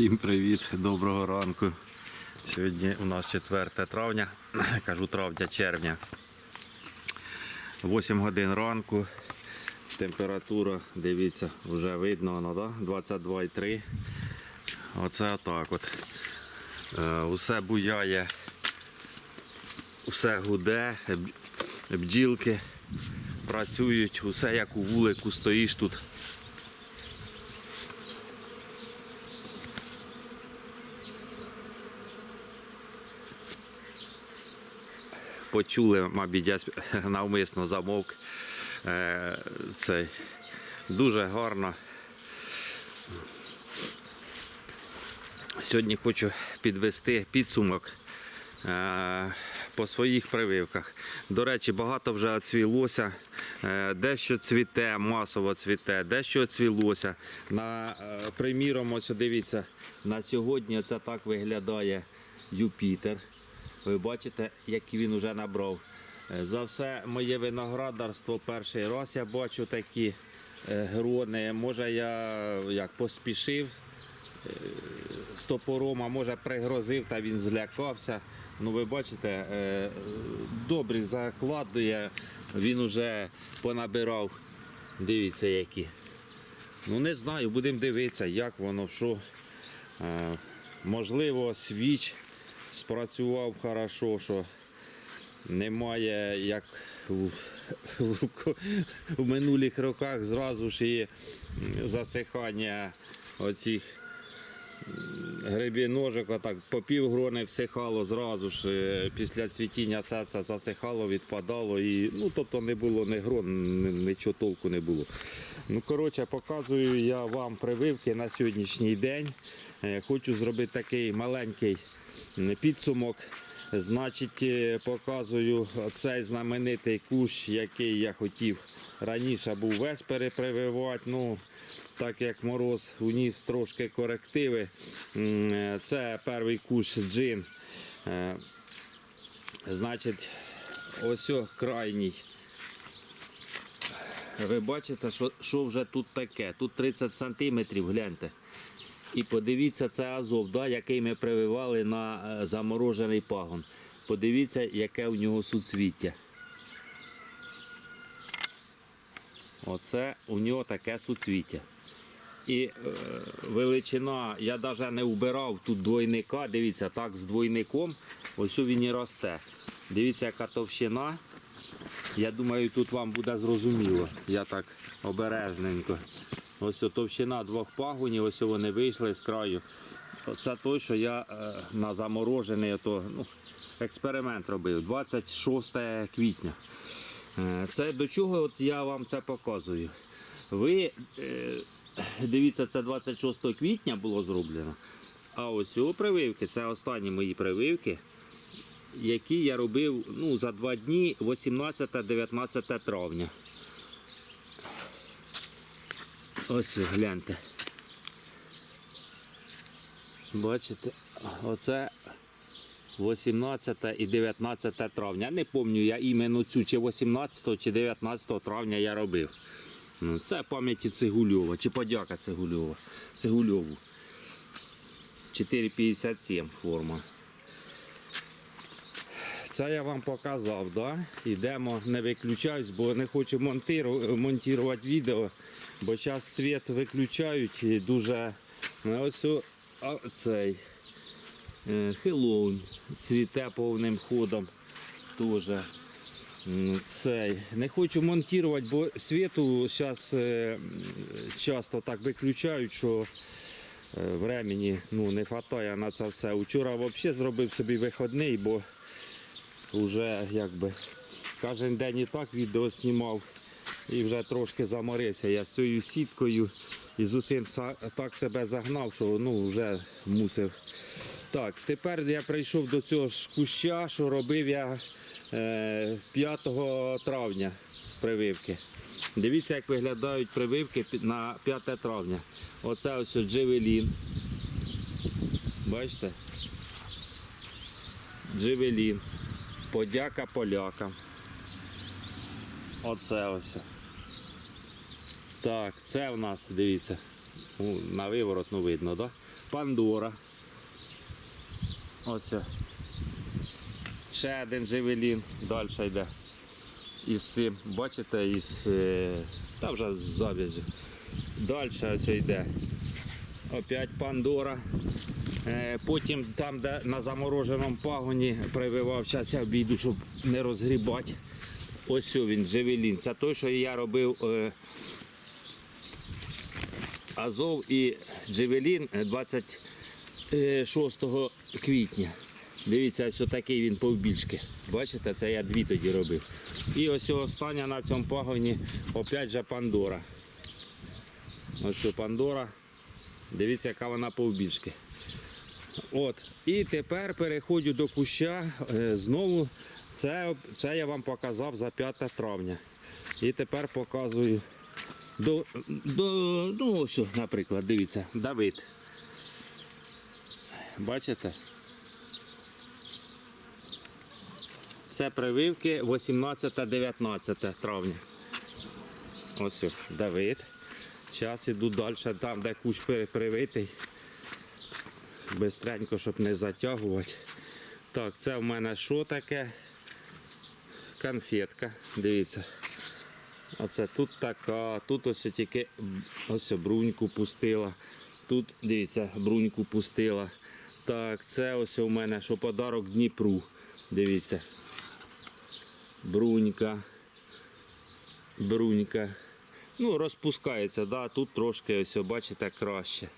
Всім привіт, доброго ранку. Сьогодні у нас 4 травня, кажу травня, червня. 8 годин ранку. Температура, дивіться, вже видно, воно, да? 22,3. Оце отак от. Е, Усе буяє, усе гуде, бджілки працюють, усе як у вулику стоїш тут. Почули, мабуть, я навмисно замовк. Е, Цей. Дуже гарно. Сьогодні хочу підвести підсумок е, по своїх прививках. До речі, багато вже оцвілося. Е, Дещо цвіте, масово цвіте, дещо оцвілося. На, приміром, ось дивіться, на сьогодні це так виглядає Юпітер. Ви бачите, який він вже набрав. Е, За все моє виноградарство перший раз я бачу такі е, грони. Може я як поспішив е, з топором, а може пригрозив та він злякався. Ну ви бачите, е, добрі закладує, він вже понабирав. Дивіться які. Ну не знаю, будемо дивитися, як воно, що. Можливо, свіч спрацював хорошо, що немає, як в, в, в минулих роках зразу ж і засихання оцих грибіножок, отак по півгрони всихало зразу ж е, після цвітіння це, засихало, відпадало і ну тобто не було ні грон, нічого толку не було. Ну коротше, показую я вам прививки на сьогоднішній день. Е, Хочу зробити такий маленький підсумок. Значить, е, показую цей знаменитий кущ, який я хотів раніше був весь перепрививати. Ну, так як мороз уніс трошки корективи. Е, Це перший кущ джин. Е, Значить, ось крайній. Ви бачите, що, що вже тут таке? Тут 30 сантиметрів, гляньте. І подивіться, це азов, да, який ми прививали на е, заморожений пагон. Подивіться, яке в нього суцвіття. Оце у нього таке суцвіття. І е, величина, я навіть не вбирав тут двойника. Дивіться, так з двойником, ось що він і росте. Дивіться, яка товщина. Я думаю, тут вам буде зрозуміло. Я так обережненько. Ось товщина двох пагонів, ось вони вийшли з краю. Це той, що я е, на заморожений ото, ну, експеримент робив. 26 квітня. Е, Це до чого от я вам це показую. Ви е, дивіться, це 26 квітня було зроблено. А ось цього прививки, це останні мої прививки, які я робив ну, за два дні 18-19 травня. Ось гляньте. Бачите, оце 18 і 19 травня. Не пам'ятаю я іменно цю чи 18 чи 19 травня я робив. Ну, це пам'яті Цигульова, чи подяка Цигульова. Цигульову. 4,57 форма. Це я вам показав, да? Ідемо, не виключаюсь, бо не хочу монтувати відео, бо зараз світ виключають і дуже Ну, ось цей е, Хеллоуін цвіте повним ходом. Теж. Цей. Не хочу монтувати, бо світу зараз часто так виключають, що е, времени ну, не вистачає на це все. Вчора взагалі зробив собі вихідний, бо вже якби кожен день і так відео знімав і вже трошки заморився. Я з цією сіткою і з усім так себе загнав, що ну, вже мусив. Так, тепер я прийшов до цього ж куща, що робив я е, 5 травня прививки. Дивіться, як виглядають прививки на 5 травня. Оце ось джевелін. Бачите? Джевелін. Подяка полякам. Оце ось. Так, це в нас, дивіться, на виворот ну, видно, да? Пандора. Ось. Ще один живелін, далі йде. Із цим, бачите, із. е, Та вже з зав'язю. Далі ось йде. Опять Пандора. Е, Потім там, де на замороженому пагоні прививав, зараз я обійду, щоб не розгрібати. Ось він, Джевелін. Це той, що я робив е, Азов і Джевелін е, 26 квітня. Дивіться, ось такий він повбільшки. Бачите, це я дві тоді робив. І ось остання на цьому пагоні опять же Пандора. Ось Пандора. Дивіться, яка вона повбільшки. От. І тепер переходжу до куща. Е, Знову це, це я вам показав за 5 травня. І тепер показую до, до ну ось, наприклад, дивіться, Давид. Бачите? Це прививки 18-19 травня. Ось Давид. Зараз іду далі, там, де кущ привитий. Бистренько, щоб не затягувати. Так, це в мене що таке? Конфетка. Дивіться. Оце тут така, тут ось тільки ось бруньку пустила. Тут, дивіться, бруньку пустила. Так, це ось у мене що подарок Дніпру. Дивіться. Брунька. Брунька. Ну, розпускається, да? тут трошки ось, бачите, краще.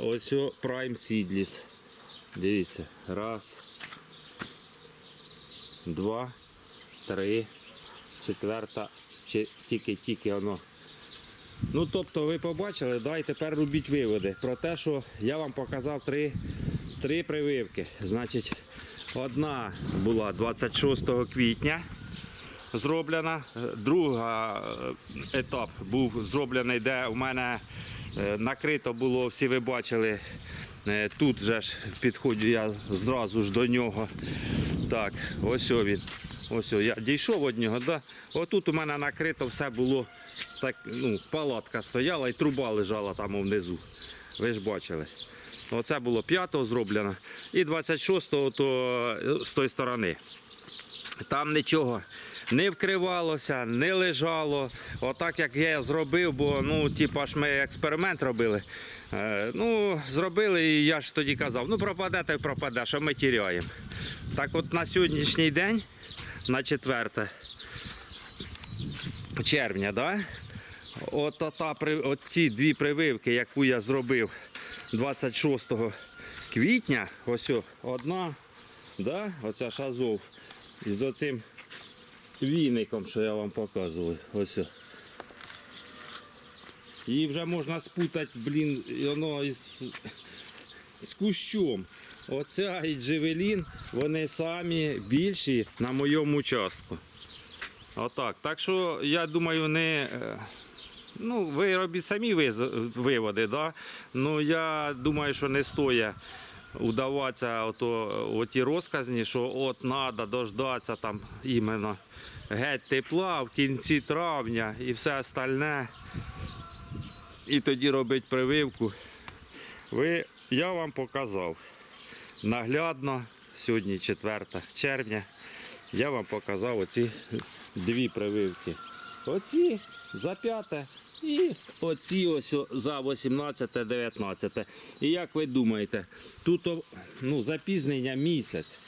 Ось о, Prime Seedless. Дивіться. Раз. Два. Три. Четверта. Тільки-тільки воно. Ну, тобто, ви побачили, да, і тепер робіть виводи про те, що я вам показав три, три прививки. Значить, одна була 26 квітня зроблена. Друга е, етап був зроблений, де у мене е, накрито було, всі ви бачили. е, Тут же ж підходжу я зразу ж до нього. Так, ось він. Ось я дійшов від нього. Да? Отут у мене накрито все було, так, ну, палатка стояла і труба лежала там внизу. Ви ж бачили. Оце було 5-го зроблено. І 26-го то е, з тої сторони. Там нічого не вкривалося, не лежало. Отак як я зробив, бо ну, типа ж ми експеримент робили. Е, ну, зробили, і я ж тоді казав, ну пропаде, та й пропаде, що ми тіряємо. Так от на сьогоднішній день, на 4 червня, да? от, та, от ті дві прививки, яку я зробив 26 квітня, ось одна, да? оця шазов із оцим віником, що я вам показував. Ось. Її вже можна спутати, блін, воно із, з кущом. Оця і джевелін, вони самі більші на моєму участку. Отак. Так що я думаю, не. е, Ну, ви робіть самі виводи, да? ну я думаю, що не стоїть удаватися ото, оті розказні, що от треба дождатися там іменно геть тепла в кінці травня і все остальне. І тоді робить прививку. Ви, я вам показав наглядно, сьогодні 4 червня, я вам показав оці дві прививки. Оці за 5 і оці ось за 18-19. І як ви думаєте, тут ну, запізнення місяць.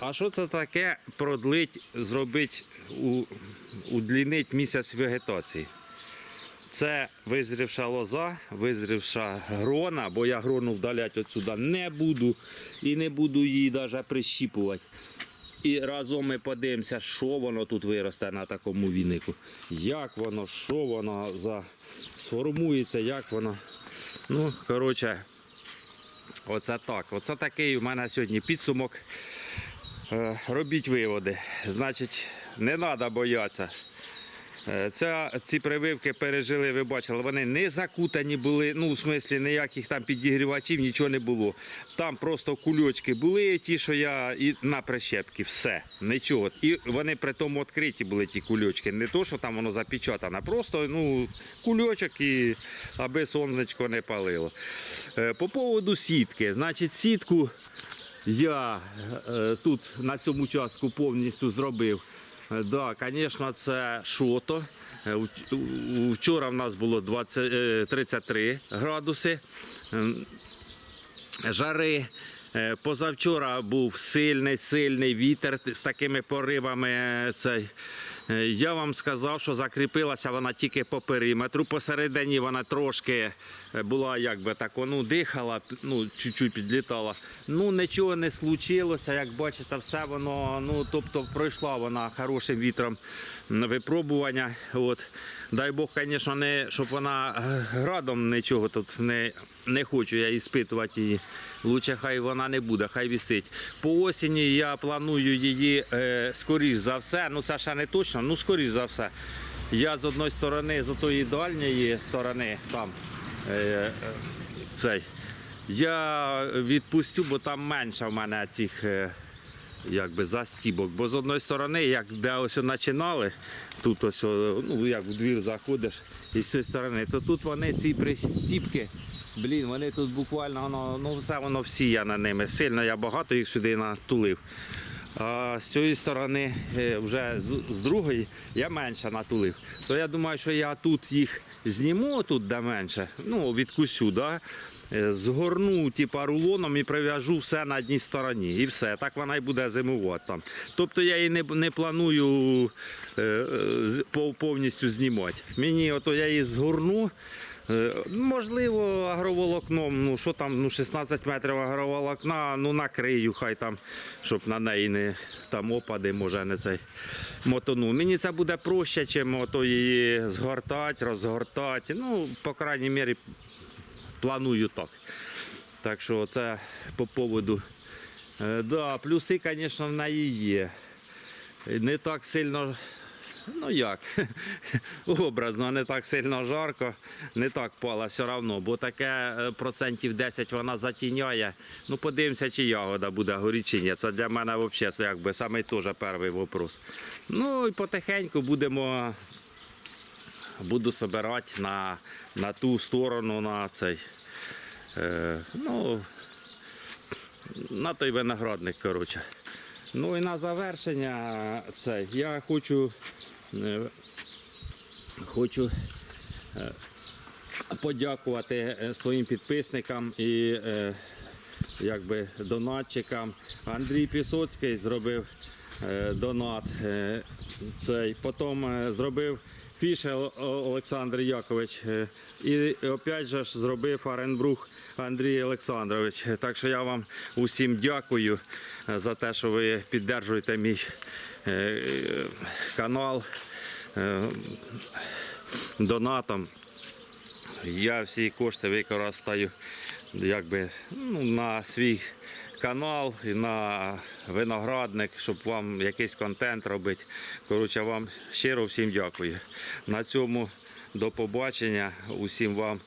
А що це таке продлить, зробить, у, удлінить місяць вегетації? Це визрівша лоза, визрівша грона, бо я грону вдаляти отсюди не буду і не буду її навіть прищіпувати. І разом ми подивимося, що воно тут виросте на такому вінику. Як воно, що воно за... сформується, як воно. Ну, коротше, оце так. Оце такий у мене сьогодні підсумок. Е, Робіть виводи. Значить, не треба боятися Ця, ці прививки пережили, ви бачили, вони не закутані були, ну, в смислі, ніяких там підігрівачів, нічого не було. Там просто кульочки були, ті, що я і на прищепки, все, нічого. І вони при тому відкриті були ті кульочки. Не то, що там воно запечатане, просто ну, кульочок, і аби сонечко не палило. Е, По поводу сітки, значить, сітку я е, тут на цьому участку повністю зробив. Е, Да, звісно, це шото. Е, Вчора в нас було 20, е, 33 градуси ем, жари. Е, Позавчора був сильний, сильний вітер з такими поривами. е, Цей. Е, Я вам сказав, що закріпилася вона тільки по периметру. Посередині вона трошки е, була, як би так, ну, дихала, ну, чуть-чуть підлітала. Ну, нічого не случилося. Як бачите, все воно, ну, тобто пройшла вона хорошим вітром випробування. От. Дай Бог, звісно, не, щоб вона е, градом нічого тут не, не хочу я іспитувати її. Лучше хай вона не буде, хай висить. По осені я планую її е, скоріш за все. Ну це ще не точно, ну скоріш за все. Я з одної сторони, з отої дальньої сторони, там е, е, цей. Я відпустю, бо там менше в мене цих е, якби застібок. Бо з одної сторони, як де ось починали, тут ось, ну як в двір заходиш, і з цієї сторони, то тут вони ці пристіпки. Блін, вони тут буквально воно, ну все воно всіяне ними. Сильно я багато їх сюди натулив. А з цієї сторони, е, вже з, другої, я менше натулив. То я думаю, що я тут їх зніму, тут де менше, ну, відкусю, да? Е, згорну типа, рулоном і прив'яжу все на одній стороні. І все. Так вона і буде зимувати там. Тобто я її не, не планую е, е, повністю знімати. Мені ото я її згорну. Е, Можливо, агроволокном, ну що там, ну 16 метрів агроволокна, ну накрию, хай там, щоб на неї не там опади, може не цей мотону. Мені це буде проще, чим ото її згортати, розгортати. Ну, по крайній мірі, планую так. Так що це по поводу. Е, да, плюси, звісно, в неї є. Не так сильно Ну як, образно, не так сильно жарко, не так пала все одно, бо таке е, процентів 10 вона затіняє. Ну подивимося, чи ягода буде горіти. Це для мене взагалі якби самий теж перший вопрос. Ну і потихеньку будемо, буду збирати на, на ту сторону, на цей. Е, ну, на той виноградник, коротше. Ну і на завершення це я хочу, е, хочу е, подякувати своїм підписникам і якби донатчикам. Андрій Пісоцький зробив донат. Цей. Потім зробив Фішер Олександр Якович. е, І опять же ж зробив Аренбрух Андрій Олександрович. Так що я вам усім дякую е, за те, що ви підтримуєте мій е, канал донатом. Я всі кошти використаю якби, ну, на свій канал і на виноградник, щоб вам якийсь контент робити. Коротше, вам щиро всім дякую. На цьому до побачення. Усім вам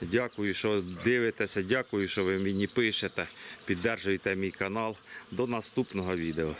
дякую, що дивитеся, дякую, що ви мені пишете, піддержуєте мій канал. До наступного відео.